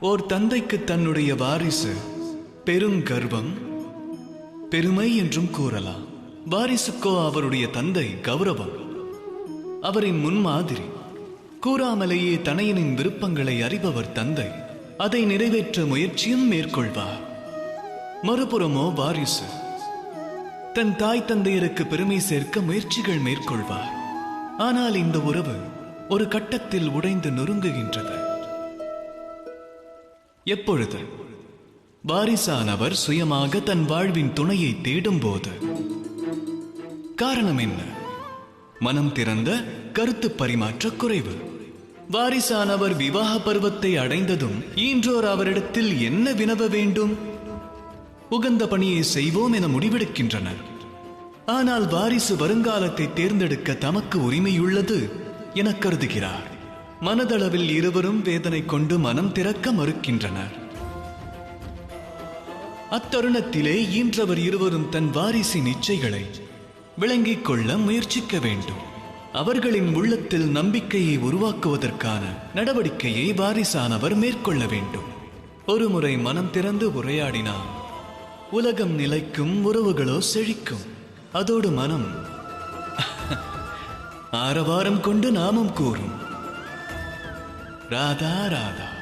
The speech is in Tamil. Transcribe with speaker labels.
Speaker 1: ஓர் தந்தைக்கு தன்னுடைய வாரிசு பெருங்கர்வம் பெருமை என்றும் கூறலாம். வாரிசுக்கோ அவருடைய தந்தை கௌரவம். அவரின் முன்மாதிரி கூறாமலேயே தனையனின் விருப்பங்களை அறிபவர் தந்தை அதை நிறைவேற்ற முயற்சியும் மேற்கொள்வார். மறுபுறமோ வாரிசு தன் தாய் தந்தையருக்கு பெருமை சேர்க்க முயற்சிகள் மேற்கொள்வார். ஆனால் இந்த உறவு ஒரு கட்டத்தில் உடைந்து நொறுங்குகின்றது. எப்பொழுது? வாரிசானவர் சுயமாக தன் வாழ்வின் துணையை தேடும்போது. காரணம் என்ன? மனம் திறந்த கருத்து பரிமாற்ற குறைவு. வாரிசானவர் விவாக பருவத்தை அடைந்ததும் ஈன்றோர் அவரிடத்தில் என்ன வினவ வேண்டும்? உகந்த பணியை செய்வோம் என முடிவெடுக்கின்றனர். ஆனால் வாரிசு வருங்காலத்தை தேர்ந்தெடுக்க தமக்கு உரிமையுள்ளது என கருதுகிறார். மனதளவில் இருவரும் வேதனை கொண்டு மனம் திறக்க மறுக்கின்றனர். அத்தருணத்திலே ஈன்றவர் இருவரும் தன் வாரிசின் இச்சைகளை விளங்கிக் கொள்ள முயற்சிக்க வேண்டும். அவர்களின் உள்ளத்தில் நம்பிக்கையை உருவாக்குவதற்கான நடவடிக்கையை வாரிசானவர் மேற்கொள்ள வேண்டும். ஒருமுறை மனம் திறந்து உரையாடினார் உலகம் நிலைக்கும் உறவுகளோ செழிக்கும். அதோடு மனம் ஆரவாரம் கொண்டு நாமம் கூறும். ラダーラダ。ー